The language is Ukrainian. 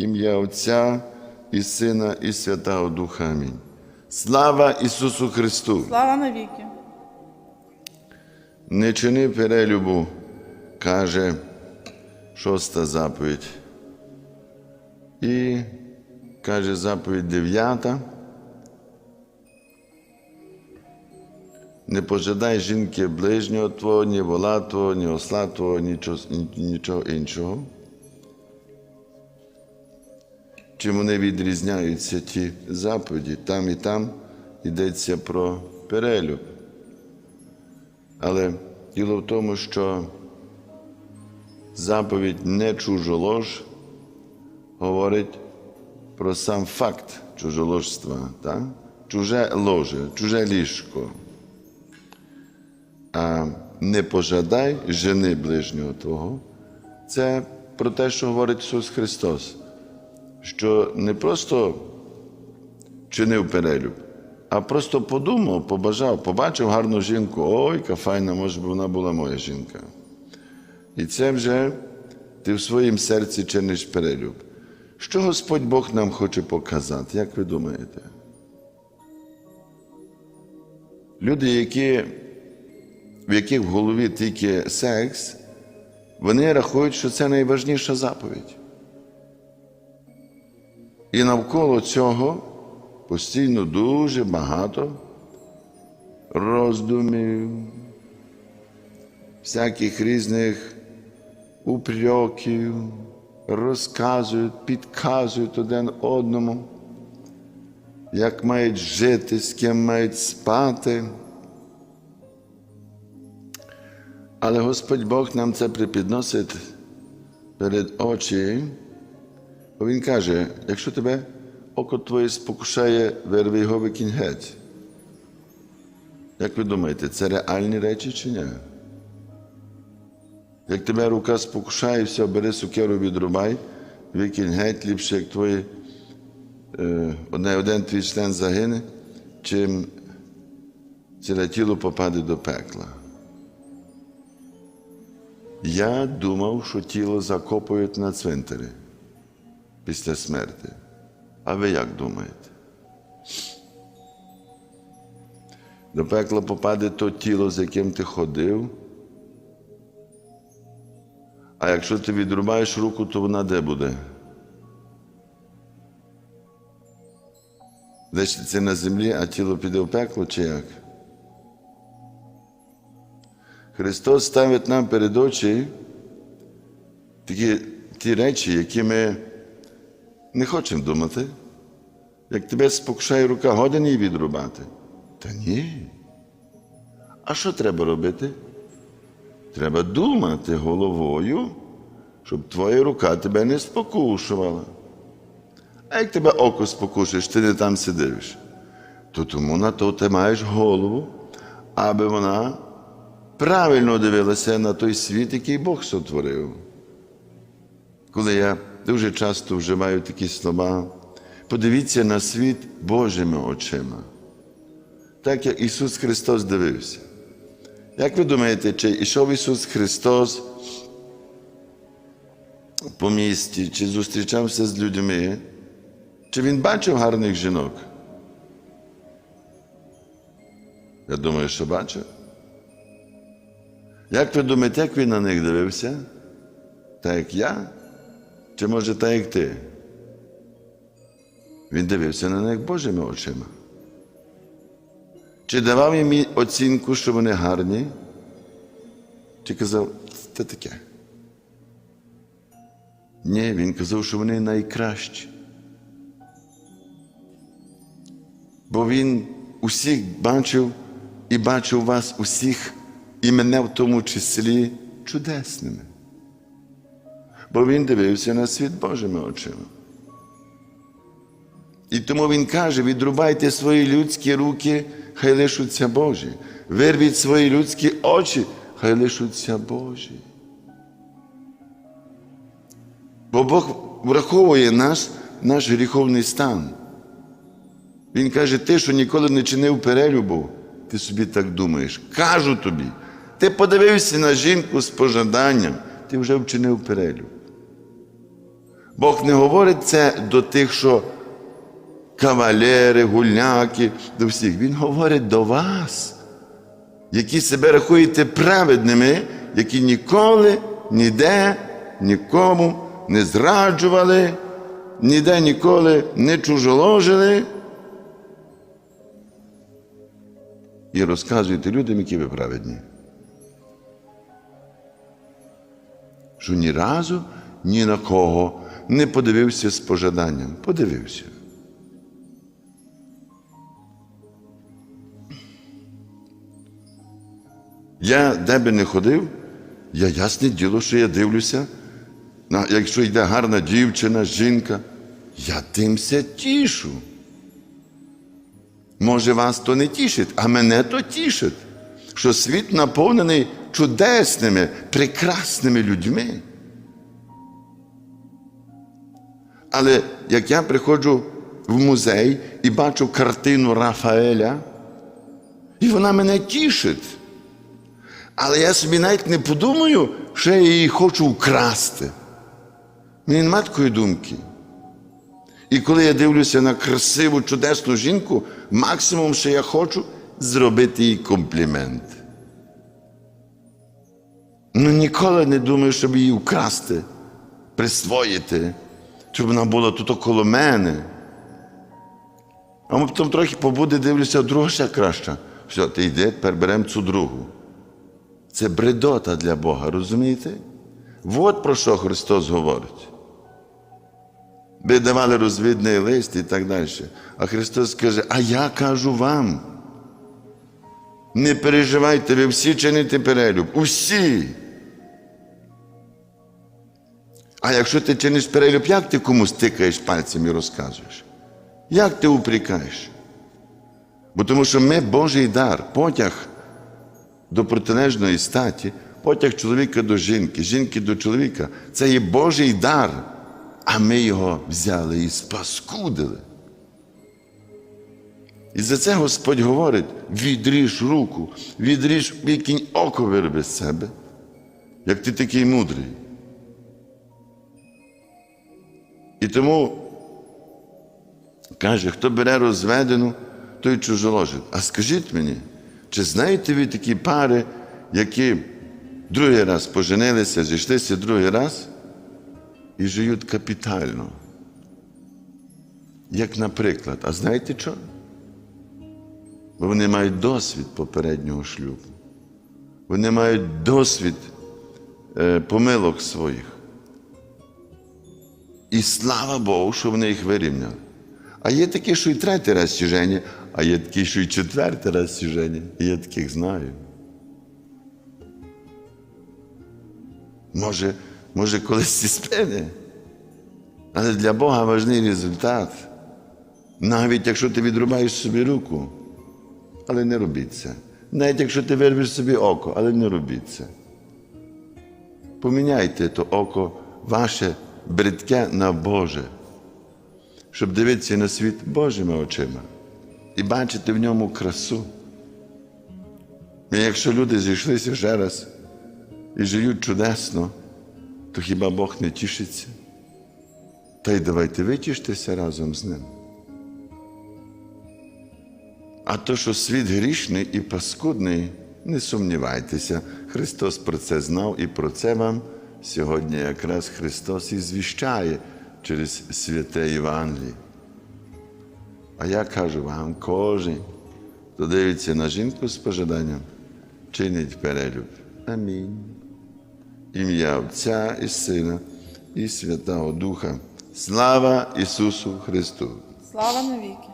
ім'я Отця і Сина, і Святого Духа. Амінь. Слава Ісусу Христу! Слава навіки! Не чини перелюбу, каже шоста заповідь. І каже заповідь дев'ята. Не пожадай жінки ближнього твого, ні вола твого, ні осла твого, нічого, нічого іншого. Чим вони відрізняються ті заповіді? Там і там йдеться про перелюб. Але діло в тому, що заповідь не чужолож говорить про сам факт чужоложства, так? чуже ложе, чуже ліжко. А не пожадай жени ближнього Твого. Це про те, що говорить Ісус Христос, що не просто чинив перелюб, а просто подумав, побажав, побачив гарну жінку, ой, яка файна, може б вона була моя жінка. І це вже ти в своїм серці чиниш перелюб. Що Господь Бог нам хоче показати, як ви думаєте? Люди, які, в яких в голові тільки секс, вони рахують, що це найважніша заповідь. І навколо цього постійно дуже багато роздумів, всяких різних упреків, розказують, підказують один одному, як мають жити, з ким мають спати. Але Господь Бог нам це припідносить перед очі, бо Він каже, якщо тебе око твоє спокушає, вирви його викинь геть. Як ви думаєте, це реальні речі чи ні? Як тебе рука спокушає, все, бери сукеру, відрубай, викинь геть, ліпше, як твої, е, один твій член загине, чим ціле тіло попаде до пекла. Я думав, що тіло закопують на цвинтарі після смерті. А ви як думаєте? До пекла попаде то тіло, з яким ти ходив. А якщо ти відрубаєш руку, то вона де буде? Десь це на землі, а тіло піде в пекло чи як? Христос ставить нам перед очі такі ті речі, які ми не хочемо думати. Як тебе спокушає рука, годин її відрубати. Та ні. А що треба робити? Треба думати головою, щоб твоя рука тебе не спокушувала. А як тебе око спокушуєш, ти не там сидиш, то тому на то ти маєш голову, аби вона правильно дивилася на той світ, який Бог сотворив. Коли я дуже часто вживаю такі слова, подивіться на світ Божими очима, так як Ісус Христос дивився. Як ви думаєте, чи йшов Ісус Христос по місті, чи зустрічався з людьми, чи Він бачив гарних жінок? Я думаю, що бачив. Як ви думаєте, як він на них дивився? Так як я? Чи може так, як ти? Він дивився на них Божими очима. Чи давав їм оцінку, що вони гарні? Чи казав, це таке? Ні, він казав, що вони найкращі. Бо він усіх бачив і бачив вас усіх, і мене в тому числі чудесними. Бо він дивився на світ Божими очима. І тому він каже: відрубайте свої людські руки, хай лишуться Божі. Вирвіть свої людські очі, хай лишуться Божі. Бо Бог враховує наш, наш гріховний стан. Він каже, ти, що ніколи не чинив перелюбу, ти собі так думаєш. Кажу тобі, ти подивився на жінку з пожаданням, ти вже вчинив перелюб. Бог не говорить це до тих, що кавалери, гульняки, до всіх. Він говорить до вас, які себе рахуєте праведними, які ніколи, ніде, нікому не зраджували, ніде ніколи не чужоложили. І розказуєте людям, які ви праведні. Що ні разу ні на кого не подивився з пожаданням. Подивився. Я де би не ходив, я ясне діло, що я дивлюся. На, якщо йде гарна дівчина, жінка, я тимся тішу. Може, вас то не тішить, а мене то тішить, що світ наповнений чудесними, прекрасними людьми. Але як я приходжу в музей і бачу картину Рафаеля, і вона мене тішить. Але я собі навіть не подумаю, що я її хочу вкрасти. Мені немає такої думки. І коли я дивлюся на красиву, чудесну жінку, максимум, що я хочу, зробити їй комплімент. Ну ніколи не думаю, щоб її вкрасти, присвоїти, щоб вона була тут коло мене. А ми потім трохи побуде, дивлюся, друга ще краща. Все, ти йди, тепер беремо цю другу. Це бредота для Бога, розумієте? От про що Христос говорить. Ви давали розвідний лист і так далі. А Христос каже, а я кажу вам. Не переживайте, ви всі чините перелюб. Усі. А якщо ти чиниш перелюб, як ти комусь тикаєш пальцем і розказуєш? Як ти упрікаєш? Бо тому що ми Божий дар, потяг до протилежної статі, потяг чоловіка до жінки, жінки до чоловіка це є Божий дар, а ми його взяли і спаскудили. І за це Господь говорить: відріж руку, відріж викинь око вироби з себе, як ти такий мудрий. І тому каже, хто бере розведену, той чужоложить. А скажіть мені, чи знаєте ви такі пари, які другий раз поженилися, зійшлися другий раз і живуть капітально? Як наприклад, а знаєте що? Бо вони мають досвід попереднього шлюбу. Вони мають досвід е, помилок своїх. І слава Богу, що вони їх вирівняли. А є такі, що і третій раз сіжені, а є такі, що і четвертий раз сіжені. Я таких знаю. Може, може, колись і спине. Але для Бога важний результат. Навіть якщо ти відрубаєш собі руку, але не робіть це. Навіть якщо ти вирвеш собі око, але не робіть це. Поміняйте то око ваше бридке на Боже, щоб дивитися на світ Божими очима і бачити в ньому красу. І якщо люди зійшлися ще раз і живуть чудесно, то хіба Бог не тішиться? Та й давайте витіштеся разом з ним. А то, що світ грішний і паскудний, не сумнівайтеся, Христос про це знав і про це вам сьогодні якраз Христос і звіщає через святе Євангеліє. А я кажу вам, кожен, хто дивиться на жінку з пожаданням, чинить перелюб. Амінь. Ім'я Отця і Сина, і Святого Духа. Слава Ісусу Христу! Слава навіки!